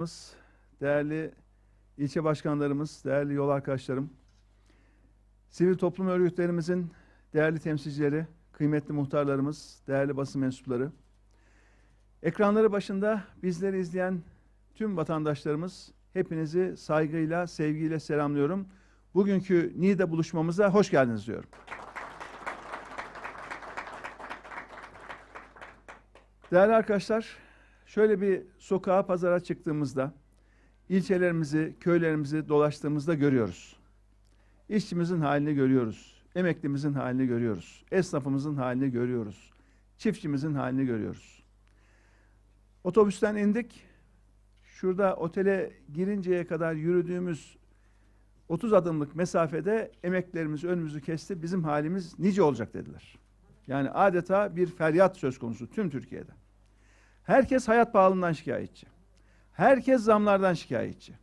Başkanlarımız, değerli ilçe başkanlarımız, değerli yol arkadaşlarım, sivil toplum örgütlerimizin değerli temsilcileri, kıymetli muhtarlarımız, değerli basın mensupları, ekranları başında bizleri izleyen tüm vatandaşlarımız, hepinizi saygıyla, sevgiyle selamlıyorum. Bugünkü NİDA buluşmamıza hoş geldiniz diyorum. Değerli arkadaşlar, şöyle bir sokağa, pazara çıktığımızda, ilçelerimizi, köylerimizi dolaştığımızda görüyoruz. İşçimizin halini görüyoruz. Emeklimizin halini görüyoruz. Esnafımızın halini görüyoruz. Çiftçimizin halini görüyoruz. Otobüsten indik. Şurada otele girinceye kadar yürüdüğümüz 30 adımlık mesafede emeklerimiz önümüzü kesti. Bizim halimiz nice olacak dediler. Yani adeta bir feryat söz konusu tüm Türkiye'de. Herkes hayat pahalılığından şikayetçi. Herkes zamlardan şikayetçi.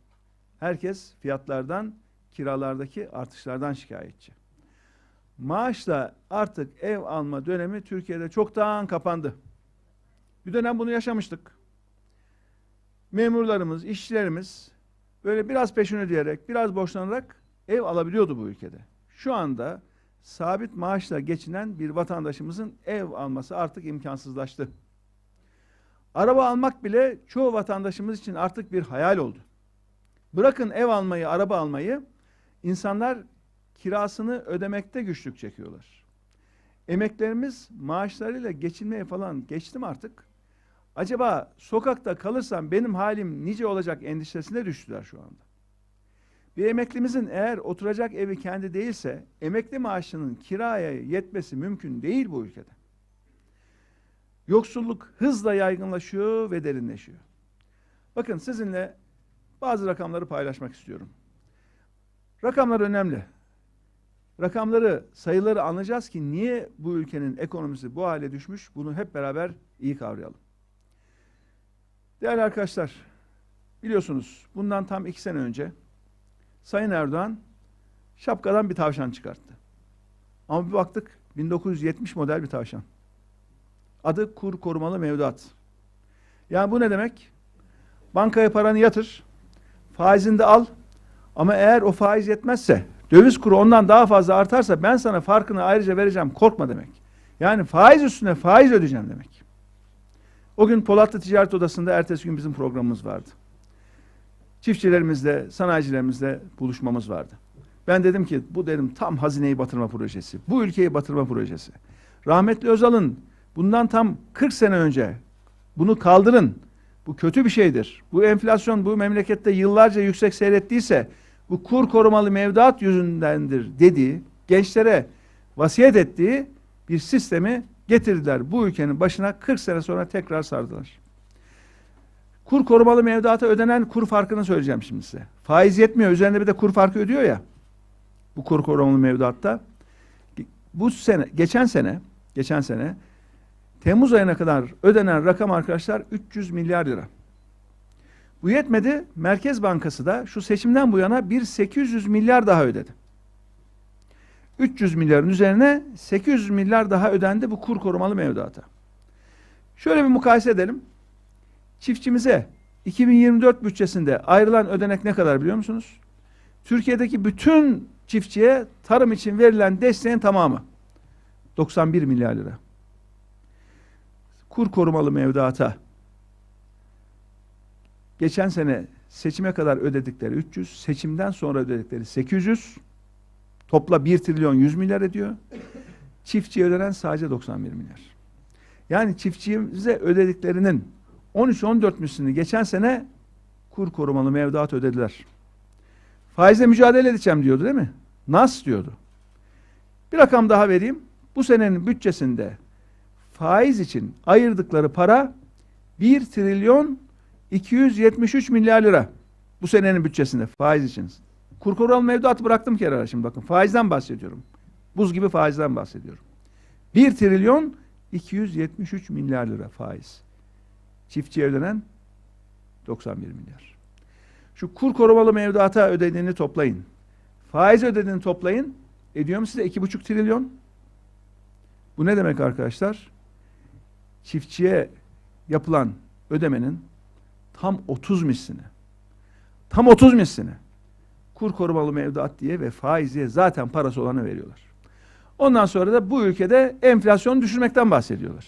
Herkes fiyatlardan, kiralardaki artışlardan şikayetçi. Maaşla artık ev alma dönemi Türkiye'de çoktan kapandı. Bir dönem bunu yaşamıştık. Memurlarımız, işçilerimiz böyle biraz peşin ödeyerek, biraz borçlanarak ev alabiliyordu bu ülkede. Şu anda sabit maaşla geçinen bir vatandaşımızın ev alması artık imkansızlaştı. Araba almak bile çoğu vatandaşımız için artık bir hayal oldu. Bırakın ev almayı, araba almayı, insanlar kirasını ödemekte güçlük çekiyorlar. Emeklerimiz maaşlarıyla geçinmeye falan geçtim artık. Acaba sokakta kalırsam benim halim nice olacak endişesine düştüler şu anda. Bir emeklimizin eğer oturacak evi kendi değilse emekli maaşının kiraya yetmesi mümkün değil bu ülkede. Yoksulluk hızla yaygınlaşıyor ve derinleşiyor. Bakın sizinle bazı rakamları paylaşmak istiyorum. Rakamlar önemli. Rakamları, sayıları anlayacağız ki niye bu ülkenin ekonomisi bu hale düşmüş bunu hep beraber iyi kavrayalım. Değerli arkadaşlar, biliyorsunuz bundan tam iki sene önce Sayın Erdoğan şapkadan bir tavşan çıkarttı. Ama bir baktık 1970 model bir tavşan. Adı kur korumalı mevduat. Yani bu ne demek? Bankaya paranı yatır, faizini de al ama eğer o faiz yetmezse, döviz kuru ondan daha fazla artarsa ben sana farkını ayrıca vereceğim, korkma demek. Yani faiz üstüne faiz ödeyeceğim demek. O gün Polatlı Ticaret Odası'nda ertesi gün bizim programımız vardı. Çiftçilerimizle, sanayicilerimizle buluşmamız vardı. Ben dedim ki bu dedim tam hazineyi batırma projesi. Bu ülkeyi batırma projesi. Rahmetli Özal'ın bundan tam 40 sene önce bunu kaldırın. Bu kötü bir şeydir. Bu enflasyon bu memlekette yıllarca yüksek seyrettiyse bu kur korumalı mevduat yüzündendir dediği, gençlere vasiyet ettiği bir sistemi getirdiler. Bu ülkenin başına 40 sene sonra tekrar sardılar. Kur korumalı mevduata ödenen kur farkını söyleyeceğim şimdi size. Faiz yetmiyor. Üzerinde bir de kur farkı ödüyor ya. Bu kur korumalı mevduatta. Bu sene, geçen sene, geçen sene Temmuz ayına kadar ödenen rakam arkadaşlar 300 milyar lira. Bu yetmedi. Merkez Bankası da şu seçimden bu yana bir 800 milyar daha ödedi. 300 milyarın üzerine 800 milyar daha ödendi bu kur korumalı mevduata. Şöyle bir mukayese edelim. Çiftçimize 2024 bütçesinde ayrılan ödenek ne kadar biliyor musunuz? Türkiye'deki bütün çiftçiye tarım için verilen desteğin tamamı 91 milyar lira. Kur korumalı mevduata geçen sene seçime kadar ödedikleri 300, seçimden sonra ödedikleri 800, topla 1 trilyon 100 milyar ediyor. Çiftçiye ödenen sadece 91 milyar. Yani çiftçimize ödediklerinin 13-14 mislini geçen sene kur korumalı mevduat ödediler. Faizle mücadele edeceğim diyordu değil mi? Nas diyordu. Bir rakam daha vereyim. Bu senenin bütçesinde faiz için ayırdıkları para 1 trilyon 273 milyar lira. Bu senenin bütçesinde faiz için. Kur korumalı mevduatı bıraktım kenara şimdi bakın. Faizden bahsediyorum. Buz gibi faizden bahsediyorum. 1 trilyon 273 milyar lira faiz. Çiftçiye ödenen 91 milyar. Şu kur korumalı mevduata ödediğini toplayın. Faiz ödediğini toplayın. Ediyor mu size 2,5 trilyon? Bu ne demek arkadaşlar? Çiftçiye yapılan ödemenin tam 30 misline. Tam 30 misline. Kur korumalı mevduat diye ve faiziye zaten parası olanı veriyorlar. Ondan sonra da bu ülkede enflasyonu düşürmekten bahsediyorlar.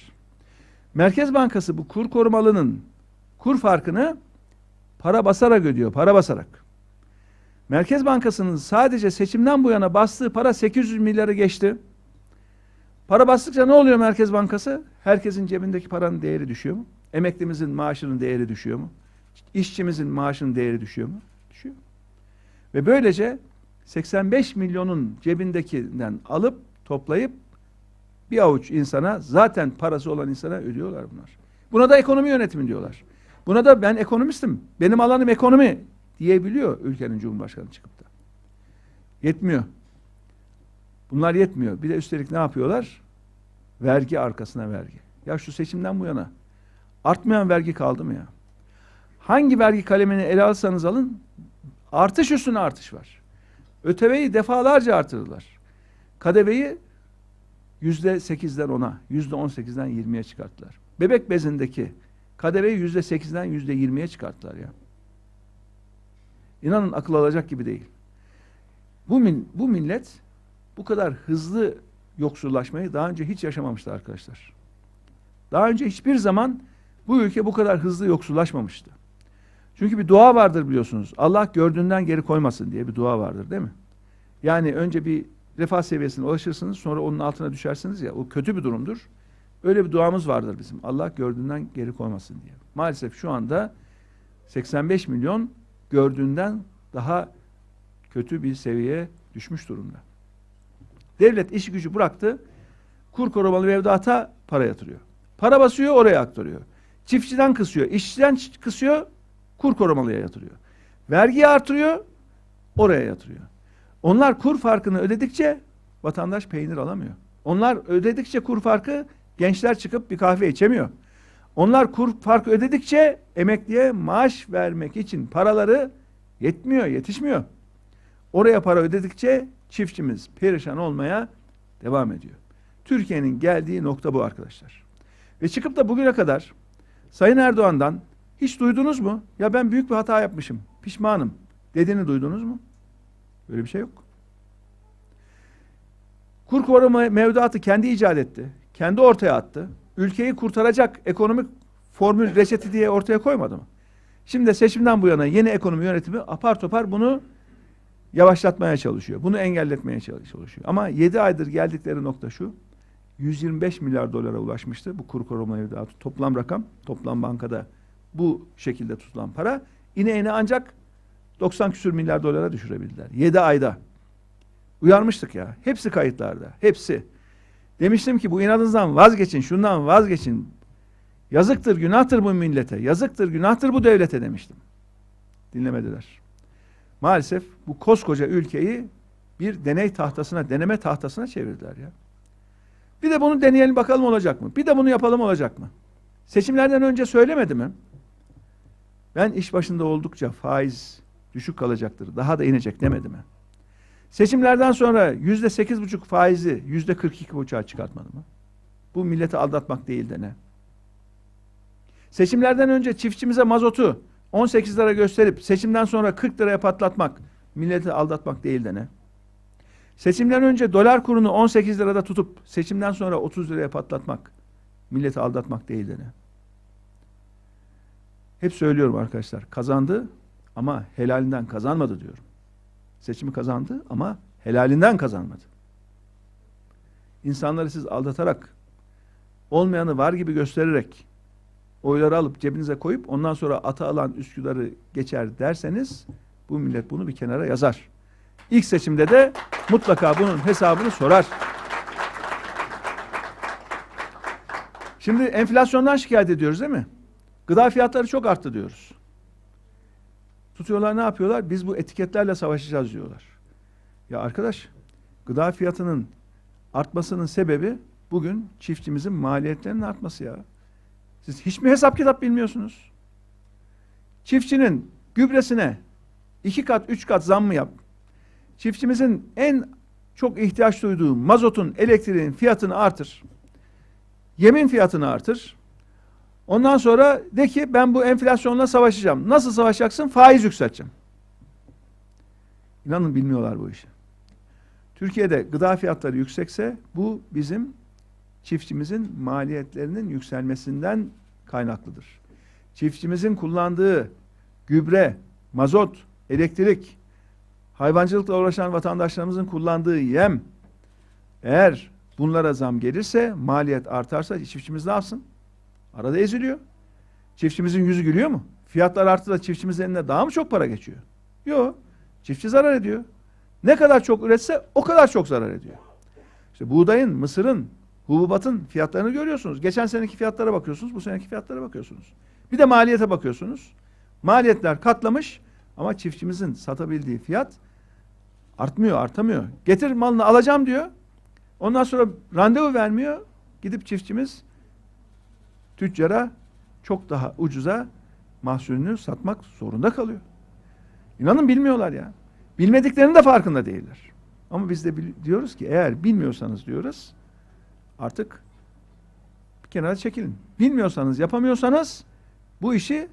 Merkez Bankası bu kur korumalının kur farkını para basarak ödüyor, para basarak. Merkez Bankası'nın sadece seçimden bu yana bastığı para 800 milyarı geçti. Para bastıkça ne oluyor Merkez Bankası? Herkesin cebindeki paranın değeri düşüyor mu? Emeklimizin maaşının değeri düşüyor mu? İşçimizin maaşının değeri düşüyor mu? Düşüyor. Ve böylece 85 milyonun cebindekinden alıp toplayıp bir avuç insana zaten parası olan insana ödüyorlar bunlar. Buna da ekonomi yönetimi diyorlar. Buna da ben ekonomistim. Benim alanım ekonomi diyebiliyor ülkenin cumhurbaşkanı çıkıp da. Yetmiyor. Bunlar yetmiyor. Bir de üstelik ne yapıyorlar? Vergi arkasına vergi. Ya şu seçimden bu yana artmayan vergi kaldı mı ya? Hangi vergi kalemini ele alsanız alın artış üstüne artış var. ÖTV'yi defalarca artırdılar. KDV'yi yüzde sekizden ona, yüzde on sekizden yirmiye çıkarttılar. Bebek bezindeki KDV'yi yüzde sekizden yüzde yirmiye çıkarttılar ya. İnanın akıl alacak gibi değil. Bu, bu millet bu kadar hızlı yoksullaşmayı daha önce hiç yaşamamıştı arkadaşlar. Daha önce hiçbir zaman bu ülke bu kadar hızlı yoksullaşmamıştı. Çünkü bir dua vardır biliyorsunuz. Allah gördüğünden geri koymasın diye bir dua vardır değil mi? Yani önce bir refah seviyesine ulaşırsınız sonra onun altına düşersiniz ya o kötü bir durumdur. Öyle bir duamız vardır bizim. Allah gördüğünden geri koymasın diye. Maalesef şu anda 85 milyon gördüğünden daha kötü bir seviyeye düşmüş durumda. Devlet iş gücü bıraktı. Kur korumalı mevduata para yatırıyor. Para basıyor oraya aktarıyor. Çiftçiden kısıyor, işçiden kısıyor, kur korumalıya yatırıyor. Vergiyi artırıyor, oraya yatırıyor. Onlar kur farkını ödedikçe vatandaş peynir alamıyor. Onlar ödedikçe kur farkı gençler çıkıp bir kahve içemiyor. Onlar kur farkı ödedikçe emekliye maaş vermek için paraları yetmiyor, yetişmiyor. Oraya para ödedikçe çiftçimiz perişan olmaya devam ediyor. Türkiye'nin geldiği nokta bu arkadaşlar. Ve çıkıp da bugüne kadar Sayın Erdoğan'dan hiç duydunuz mu? Ya ben büyük bir hata yapmışım, pişmanım dediğini duydunuz mu? Böyle bir şey yok. Kur koruma mevduatı kendi icat etti. Kendi ortaya attı. Ülkeyi kurtaracak ekonomik formül reçeti diye ortaya koymadı mı? Şimdi seçimden bu yana yeni ekonomi yönetimi apar topar bunu yavaşlatmaya çalışıyor. Bunu engelletmeye çalışıyor. Ama 7 aydır geldikleri nokta şu. 125 milyar dolara ulaşmıştı bu kur koruma mevduatı. Toplam rakam, toplam bankada bu şekilde tutulan para. İne ancak 90 küsür milyar dolara düşürebildiler. 7 ayda. Uyarmıştık ya. Hepsi kayıtlarda. Hepsi. Demiştim ki bu inadınızdan vazgeçin, şundan vazgeçin. Yazıktır, günahtır bu millete. Yazıktır, günahtır bu devlete demiştim. Dinlemediler. Maalesef bu koskoca ülkeyi bir deney tahtasına, deneme tahtasına çevirdiler ya. Bir de bunu deneyelim bakalım olacak mı? Bir de bunu yapalım olacak mı? Seçimlerden önce söylemedi mi? Ben iş başında oldukça faiz düşük kalacaktır. Daha da inecek demedi mi? Seçimlerden sonra yüzde sekiz buçuk faizi yüzde kırk iki buçuğa çıkartmadı mı? Bu milleti aldatmak değil de ne? Seçimlerden önce çiftçimize mazotu 18 lira gösterip seçimden sonra 40 liraya patlatmak milleti aldatmak değil de ne? Seçimden önce dolar kurunu 18 lirada tutup seçimden sonra 30 liraya patlatmak milleti aldatmak değil de ne? Hep söylüyorum arkadaşlar kazandı ama helalinden kazanmadı diyorum. Seçimi kazandı ama helalinden kazanmadı. İnsanları siz aldatarak olmayanı var gibi göstererek oyları alıp cebinize koyup ondan sonra ata alan Üsküdar'ı geçer derseniz bu millet bunu bir kenara yazar. İlk seçimde de mutlaka bunun hesabını sorar. Şimdi enflasyondan şikayet ediyoruz değil mi? Gıda fiyatları çok arttı diyoruz. Tutuyorlar ne yapıyorlar? Biz bu etiketlerle savaşacağız diyorlar. Ya arkadaş gıda fiyatının artmasının sebebi bugün çiftçimizin maliyetlerinin artması ya. Siz hiç mi hesap kitap bilmiyorsunuz? Çiftçinin gübresine iki kat, üç kat zam mı yap? Çiftçimizin en çok ihtiyaç duyduğu mazotun, elektriğin fiyatını artır. Yemin fiyatını artır. Ondan sonra de ki ben bu enflasyonla savaşacağım. Nasıl savaşacaksın? Faiz yükselteceğim. İnanın bilmiyorlar bu işi. Türkiye'de gıda fiyatları yüksekse bu bizim çiftçimizin maliyetlerinin yükselmesinden kaynaklıdır. Çiftçimizin kullandığı gübre, mazot, elektrik, hayvancılıkla uğraşan vatandaşlarımızın kullandığı yem eğer bunlara zam gelirse, maliyet artarsa çiftçimiz ne yapsın? Arada eziliyor. Çiftçimizin yüzü gülüyor mu? Fiyatlar arttı da çiftçimizin eline daha mı çok para geçiyor? Yok. Çiftçi zarar ediyor. Ne kadar çok üretse o kadar çok zarar ediyor. İşte buğdayın, mısırın, hububatın fiyatlarını görüyorsunuz. Geçen seneki fiyatlara bakıyorsunuz, bu seneki fiyatlara bakıyorsunuz. Bir de maliyete bakıyorsunuz. Maliyetler katlamış ama çiftçimizin satabildiği fiyat artmıyor, artamıyor. Getir malını alacağım diyor. Ondan sonra randevu vermiyor. Gidip çiftçimiz tüccara çok daha ucuza mahsulünü satmak zorunda kalıyor. İnanın bilmiyorlar ya. Bilmediklerinin de farkında değiller. Ama biz de diyoruz ki eğer bilmiyorsanız diyoruz artık bir kenara çekilin. Bilmiyorsanız, yapamıyorsanız bu işi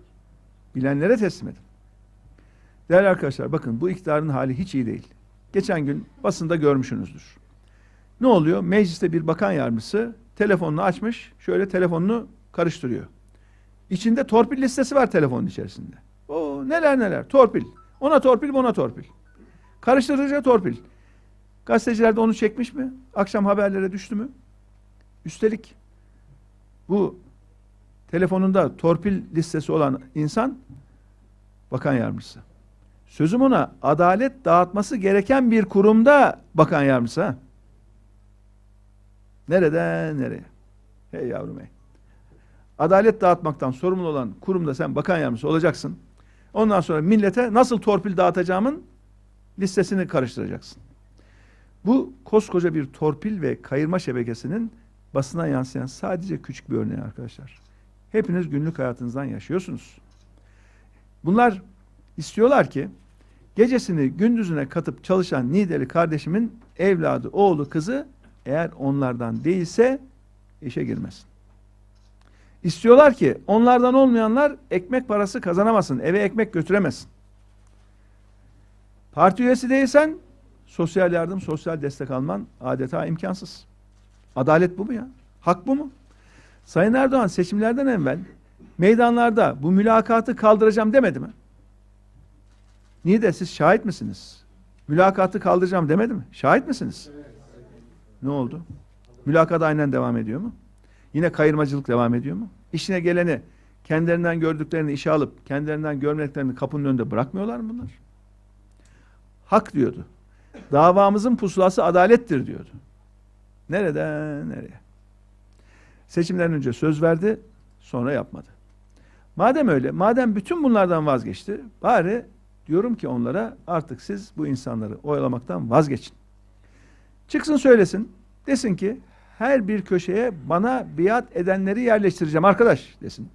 bilenlere teslim edin. Değerli arkadaşlar bakın bu iktidarın hali hiç iyi değil. Geçen gün basında görmüşsünüzdür. Ne oluyor? Mecliste bir bakan yardımcısı telefonunu açmış, şöyle telefonunu karıştırıyor. İçinde torpil listesi var telefonun içerisinde. O neler neler torpil. Ona torpil, buna torpil. Karıştırıcı torpil. Gazeteciler de onu çekmiş mi? Akşam haberlere düştü mü? Üstelik bu telefonunda torpil listesi olan insan bakan yardımcısı. Sözüm ona adalet dağıtması gereken bir kurumda bakan yardımcısı. Ha? Nereden nereye? Hey yavrum hey. Adalet dağıtmaktan sorumlu olan kurumda sen bakan yardımcısı olacaksın. Ondan sonra millete nasıl torpil dağıtacağımın listesini karıştıracaksın. Bu koskoca bir torpil ve kayırma şebekesinin basına yansıyan sadece küçük bir örneği arkadaşlar. Hepiniz günlük hayatınızdan yaşıyorsunuz. Bunlar istiyorlar ki gecesini gündüzüne katıp çalışan Nideli kardeşimin evladı, oğlu, kızı eğer onlardan değilse işe girmesin. İstiyorlar ki onlardan olmayanlar ekmek parası kazanamasın, eve ekmek götüremesin. Parti üyesi değilsen sosyal yardım, sosyal destek alman adeta imkansız. Adalet bu mu ya? Hak bu mu? Sayın Erdoğan seçimlerden evvel meydanlarda bu mülakatı kaldıracağım demedi mi? Niye de siz şahit misiniz? Mülakatı kaldıracağım demedi mi? Şahit misiniz? Ne oldu? Mülakat aynen devam ediyor mu? Yine kayırmacılık devam ediyor mu? İşine geleni kendilerinden gördüklerini işe alıp kendilerinden görmediklerini kapının önünde bırakmıyorlar mı bunlar? Hak diyordu. Davamızın pusulası adalettir diyordu. Nereden nereye? Seçimden önce söz verdi, sonra yapmadı. Madem öyle, madem bütün bunlardan vazgeçti, bari diyorum ki onlara artık siz bu insanları oyalamaktan vazgeçin. Çıksın söylesin, desin ki her bir köşeye bana biat edenleri yerleştireceğim arkadaş desin.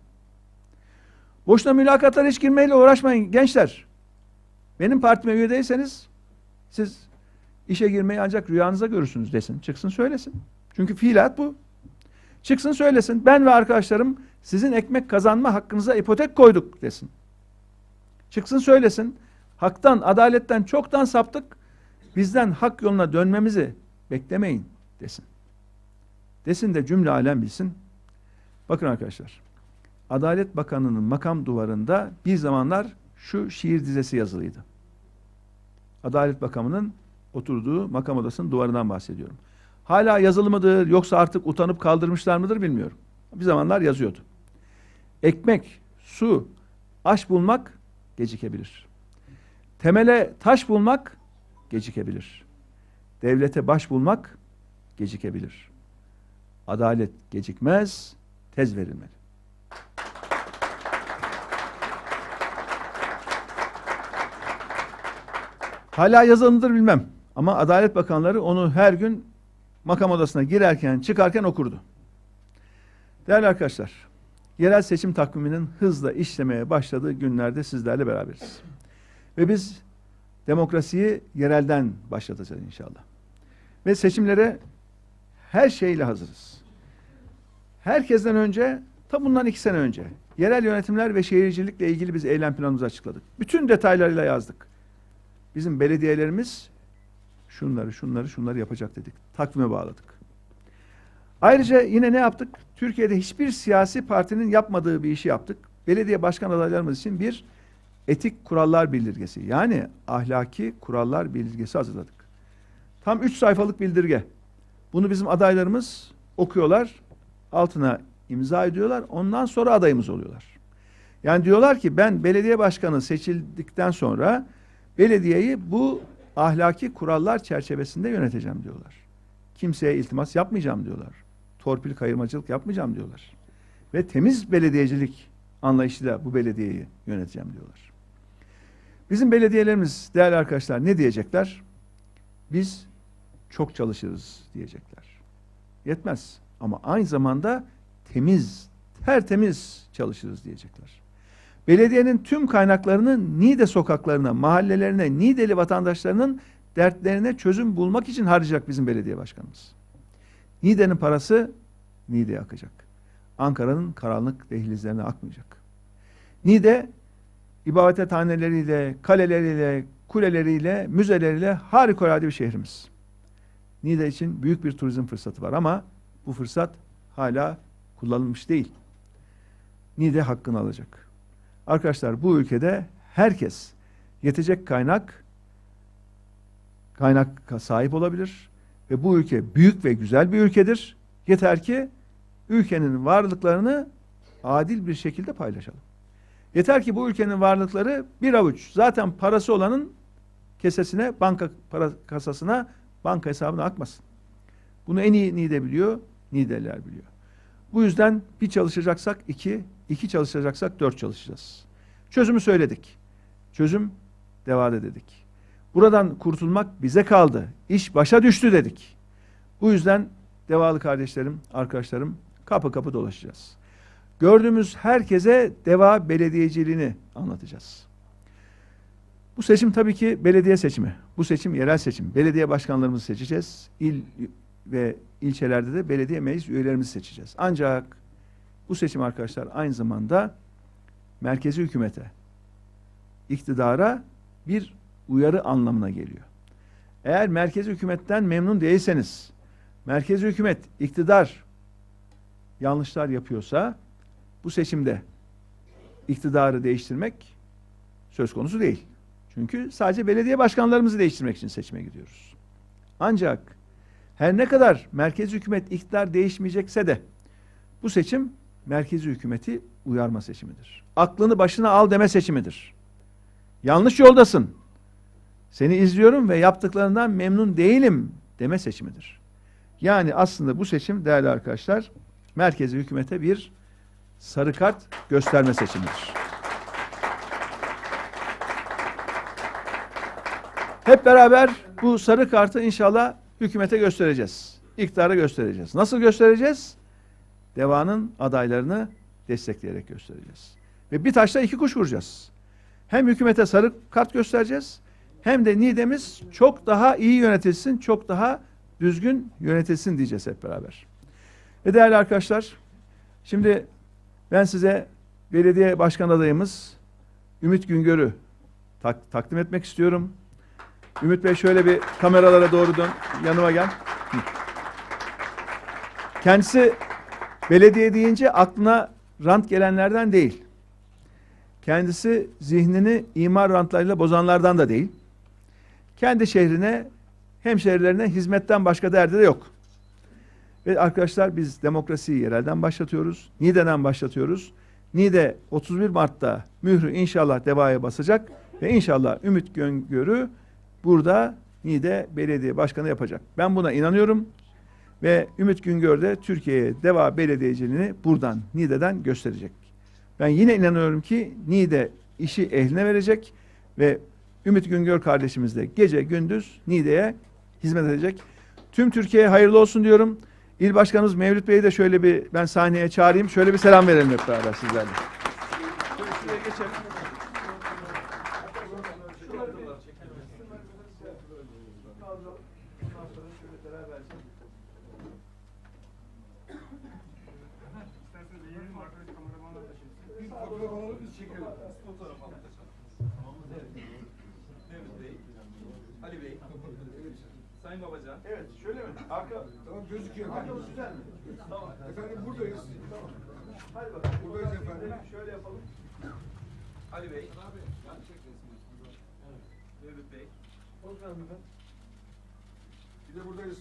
Boşuna mülakatlara hiç girmeyle uğraşmayın gençler. Benim partime üye değilseniz siz işe girmeyi ancak rüyanıza görürsünüz desin. Çıksın söylesin. Çünkü fiilat bu. Çıksın söylesin. Ben ve arkadaşlarım sizin ekmek kazanma hakkınıza ipotek koyduk desin. Çıksın söylesin. Haktan, adaletten çoktan saptık. Bizden hak yoluna dönmemizi beklemeyin desin. Desin de cümle alem bilsin. Bakın arkadaşlar. Adalet Bakanı'nın makam duvarında bir zamanlar şu şiir dizesi yazılıydı. Adalet Bakanı'nın oturduğu makam odasının duvarından bahsediyorum. Hala yazılı mıdır yoksa artık utanıp kaldırmışlar mıdır bilmiyorum. Bir zamanlar yazıyordu. Ekmek, su, aş bulmak gecikebilir. Temele taş bulmak gecikebilir. Devlete baş bulmak gecikebilir. Adalet gecikmez, tez verilmeli. Hala yazılıdır bilmem. Ama Adalet Bakanları onu her gün makam odasına girerken çıkarken okurdu. Değerli arkadaşlar, yerel seçim takviminin hızla işlemeye başladığı günlerde sizlerle beraberiz. Ve biz demokrasiyi yerelden başlatacağız inşallah. Ve seçimlere her şeyle hazırız. Herkesten önce Tam bundan iki sene önce yerel yönetimler ve şehircilikle ilgili biz eylem planımızı açıkladık. Bütün detaylarıyla yazdık. Bizim belediyelerimiz şunları, şunları, şunları yapacak dedik. Takvime bağladık. Ayrıca yine ne yaptık? Türkiye'de hiçbir siyasi partinin yapmadığı bir işi yaptık. Belediye başkan adaylarımız için bir etik kurallar bildirgesi yani ahlaki kurallar bildirgesi hazırladık. Tam üç sayfalık bildirge. Bunu bizim adaylarımız okuyorlar, altına imza ediyorlar, ondan sonra adayımız oluyorlar. Yani diyorlar ki ben belediye başkanı seçildikten sonra belediyeyi bu ahlaki kurallar çerçevesinde yöneteceğim diyorlar. Kimseye iltimas yapmayacağım diyorlar. Torpil kayırmacılık yapmayacağım diyorlar. Ve temiz belediyecilik anlayışıyla bu belediyeyi yöneteceğim diyorlar. Bizim belediyelerimiz değerli arkadaşlar ne diyecekler? Biz çok çalışırız diyecekler. Yetmez ama aynı zamanda temiz, tertemiz çalışırız diyecekler. Belediyenin tüm kaynaklarını Niğde sokaklarına, mahallelerine, Niğdeli vatandaşlarının dertlerine çözüm bulmak için harcayacak bizim belediye başkanımız. Niğde'nin parası Niğde'ye akacak. Ankara'nın karanlık dehlizlerine akmayacak. Niğde ibadethaneleriyle, kaleleriyle, kuleleriyle, müzeleriyle harikulade bir şehrimiz. Niğde için büyük bir turizm fırsatı var ama bu fırsat hala kullanılmış değil. Niğde hakkını alacak. Arkadaşlar bu ülkede herkes yetecek kaynak kaynak sahip olabilir ve bu ülke büyük ve güzel bir ülkedir. Yeter ki ülkenin varlıklarını adil bir şekilde paylaşalım. Yeter ki bu ülkenin varlıkları bir avuç zaten parası olanın kesesine, banka para kasasına, banka hesabına akmasın. Bunu en iyi Niğde biliyor, Niğdeliler biliyor. Bu yüzden bir çalışacaksak iki, iki çalışacaksak dört çalışacağız. Çözümü söyledik. Çözüm devade dedik. Buradan kurtulmak bize kaldı. İş başa düştü dedik. Bu yüzden devalı kardeşlerim, arkadaşlarım kapı kapı dolaşacağız. Gördüğümüz herkese deva belediyeciliğini anlatacağız. Bu seçim tabii ki belediye seçimi. Bu seçim yerel seçim. Belediye başkanlarımızı seçeceğiz. İl ve ilçelerde de belediye meclis üyelerimizi seçeceğiz. Ancak bu seçim arkadaşlar aynı zamanda merkezi hükümete, iktidara bir uyarı anlamına geliyor. Eğer merkezi hükümetten memnun değilseniz, merkezi hükümet, iktidar yanlışlar yapıyorsa bu seçimde iktidarı değiştirmek söz konusu değil. Çünkü sadece belediye başkanlarımızı değiştirmek için seçime gidiyoruz. Ancak her ne kadar merkezi hükümet iktidar değişmeyecekse de bu seçim merkezi hükümeti uyarma seçimidir. Aklını başına al deme seçimidir. Yanlış yoldasın. Seni izliyorum ve yaptıklarından memnun değilim deme seçimidir. Yani aslında bu seçim değerli arkadaşlar merkezi hükümete bir sarı kart gösterme seçimidir. Hep beraber bu sarı kartı inşallah hükümete göstereceğiz. İktidara göstereceğiz. Nasıl göstereceğiz? Devanın adaylarını destekleyerek göstereceğiz. Ve bir taşla iki kuş vuracağız. Hem hükümete sarı kart göstereceğiz hem de Niğde'miz çok daha iyi yönetilsin, çok daha düzgün yönetilsin diyeceğiz hep beraber. Ve değerli arkadaşlar, şimdi ben size belediye başkan adayımız Ümit Güngör'ü tak- takdim etmek istiyorum. Ümit Bey şöyle bir kameralara doğru dön, yanıma gel. Kendisi belediye deyince aklına rant gelenlerden değil. Kendisi zihnini imar rantlarıyla bozanlardan da değil. Kendi şehrine, hemşehrilerine hizmetten başka derdi de yok. Ve arkadaşlar biz demokrasiyi yerelden başlatıyoruz. Niğde'den başlatıyoruz. Niğde 31 Mart'ta mührü inşallah devaya basacak ve inşallah Ümit Göngör'ü burada Niğde Belediye Başkanı yapacak. Ben buna inanıyorum ve Ümit Güngör de Türkiye'ye deva belediyeciliğini buradan Niğde'den gösterecek. Ben yine inanıyorum ki Niğde işi ehline verecek ve Ümit Güngör kardeşimiz de gece gündüz Niğde'ye hizmet edecek. Tüm Türkiye'ye hayırlı olsun diyorum. İl Başkanımız Mevlüt Bey'i de şöyle bir ben sahneye çağırayım. Şöyle bir selam verelim hep beraber sizlerle. Şuraya geçelim. Bir fotoğraf alalım biz çekelim. Mehmet Bey, Ali Bey, Sayın Babacan. Evet, şöyle mi? Arka, Tamam gözüküyor efendim. arkamız güzel mi? Tamam. Efendim buradayız. Hadi bakalım. Buradayız efendim. Şöyle yapalım. Ali Bey. Mehmet Bey. Bir de buradayız.